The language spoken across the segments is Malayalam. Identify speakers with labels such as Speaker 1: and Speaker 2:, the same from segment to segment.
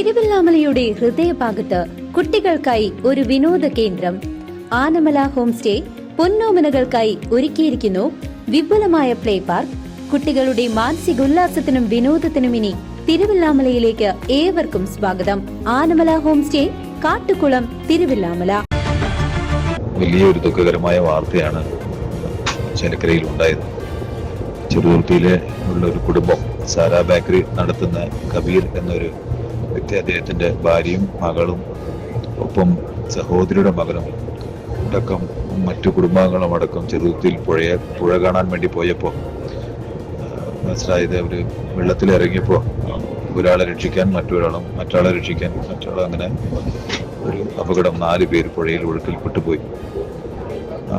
Speaker 1: തിരുവല്ലാമലയുടെ ഹൃദയഭാഗത്ത് കുട്ടികൾക്കായി ഒരു വിനോദ കേന്ദ്രം. ആനമല ഹോം സ്റ്റേ പൊന്നോമനകൾക്കായി ഒരുക്കിയിരിക്കുന്നു വിപുലമായ പ്ലേ പാർക്ക്. കുട്ടികളുടെ മാനസികോല്ലാസത്തിനും വിനോദത്തിനും ഇനി തിരുവല്ലാമലയിലേക്ക് ഏവർക്കും സ്വാഗതം. Anamala home stay Kattukulam Thiruvallamala.
Speaker 2: വലിയൊരു ദുഃഖകരമായ വാർത്തയാണ് ചെലക്കരയിൽ ഉണ്ടായത്. ചെറുതുർത്തിയിലെ ഉള്ള ഒരു കുടുംബം സാരാ ബേക്കറി നടത്തുന്ന കബീർ എന്നൊരു വ്യക്തി അദ്ദേഹത്തിന്റെ ഭാര്യയും മകളും ഒപ്പം സഹോദരിയുടെ മകനും അടക്കം മറ്റു കുടുംബാംഗങ്ങളും അടക്കം ചെറുതിൽ പുഴയെ പുഴ കാണാൻ വേണ്ടി പോയപ്പോൾ മനസ്സിലായത് അവർ വെള്ളത്തിലിറങ്ങിയപ്പോൾ ഒരാളെ രക്ഷിക്കാൻ മറ്റൊരാളും മറ്റാളെ രക്ഷിക്കാൻ മറ്റാളും അങ്ങനെ ഒരു അപകടം നാല് പേര് പുഴയിൽ ഒഴുക്കിൽ പെട്ടുപോയി. ആ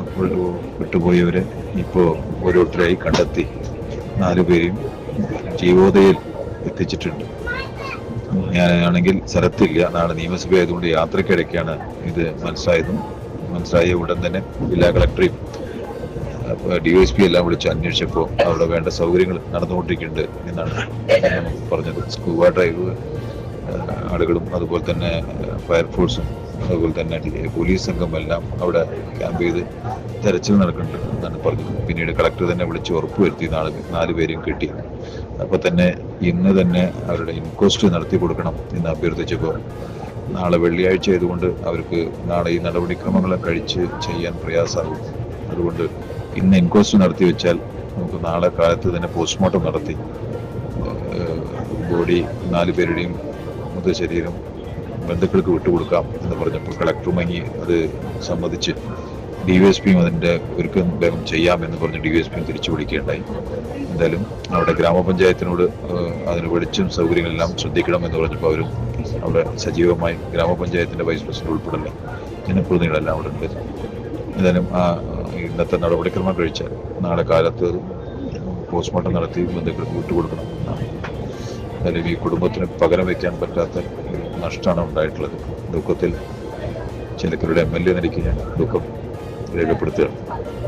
Speaker 2: പെട്ടുപോയവരെ ഇപ്പോൾ ഓരോരുത്തരായി കണ്ടെത്തി. നാലുപേരെയും ജീവോദയിൽ എത്തിച്ചിട്ടുണ്ട്. ഞാനാണെങ്കിൽ സ്ഥലത്തില്ല. നാളെ നിയമസഭ ആയതുകൊണ്ട് യാത്രക്കിടയ്ക്കാണ് ഇത് മനസ്സിലായതും. മനസ്സിലായ ഉടൻ തന്നെ ജില്ലാ കളക്ടറെയും ഡി എസ് പി എല്ലാം വിളിച്ച് അന്വേഷിച്ചപ്പോൾ അവിടെ വേണ്ട സൗകര്യങ്ങൾ നടന്നുകൊണ്ടിരിക്കുന്നുണ്ട് എന്നാണ് പറഞ്ഞത്. സ്കൂബ ഡ്രൈവ് ആളുകളും അതുപോലെ തന്നെ ഫയർഫോഴ്സും അതുപോലെ തന്നെ പോലീസ് സംഘം എല്ലാം അവിടെ ക്യാമ്പ് ചെയ്ത് തെരച്ചിൽ നടക്കുന്നുണ്ട് എന്നാണ് പറഞ്ഞത്. പിന്നീട് കളക്ടർ തന്നെ വിളിച്ച് ഉറപ്പുവരുത്തി നാല് നാല് പേരെയും കിട്ടി. അപ്പോൾ തന്നെ ഇന്ന് തന്നെ അവരുടെ ഇൻക്വസ്റ്റ് നടത്തി കൊടുക്കണം എന്ന് അഭ്യർത്ഥിച്ചപ്പോൾ നാളെ വെള്ളിയാഴ്ച ആയതുകൊണ്ട് അവർക്ക് നാളെ ഈ നടപടിക്രമങ്ങളെ കഴിച്ച് ചെയ്യാൻ പ്രയാസമാകും. അതുകൊണ്ട് ഇന്ന് ഇൻക്വസ്റ്റ് നടത്തി വെച്ചാൽ നമുക്ക് നാളെ കാലത്ത് തന്നെ പോസ്റ്റ്മോർട്ടം നടത്തി ബോഡി നാല് പേരുടെയും മൃതശരീരം ബന്ധുക്കൾക്ക് വിട്ടുകൊടുക്കാം എന്ന് പറഞ്ഞപ്പോൾ കളക്ടർ മങ്ങി അത് സമ്മതിച്ച് ഡി വി എസ് പിയും അതിന്റെ ഒരുക്കം വേഗം ചെയ്യാം എന്ന് പറഞ്ഞ് ഡി വി എസ് പിയും തിരിച്ചു വിളിക്കുകയുണ്ടായി. എന്തായാലും അവിടെ ഗ്രാമപഞ്ചായത്തിനോട് അതിന് വെളിച്ചും സൗകര്യങ്ങളെല്ലാം ശ്രദ്ധിക്കണം എന്ന് പറഞ്ഞപ്പോൾ അവരും അവിടെ സജീവമായി ഗ്രാമപഞ്ചായത്തിന്റെ വൈസ് പ്രസിഡന്റ് ഉൾപ്പെടെയുള്ള ജനപ്രതിനിധികളെല്ലാം അവിടെ ഉണ്ട്. എന്തായാലും ആ ഇന്നത്തെ നടപടിക്രമം കഴിച്ചാൽ നാളെ കാലത്ത് പോസ്റ്റ്മോർട്ടം നടത്തി ബന്ധുക്കൾക്ക് വിട്ടുകൊടുക്കണം എന്നാണ്. അല്ലെങ്കിൽ ഈ കുടുംബത്തിന് പകരം വയ്ക്കാൻ പറ്റാത്ത ഒരു നഷ്ടമാണ് ഉണ്ടായിട്ടുള്ളത്. ദുഃഖത്തിൽ ചിലക്കരുടെ എം എൽ എ നിലയ്ക്ക് ഞാൻ ദുഃഖം രേഖപ്പെടുത്തുകയാണ്.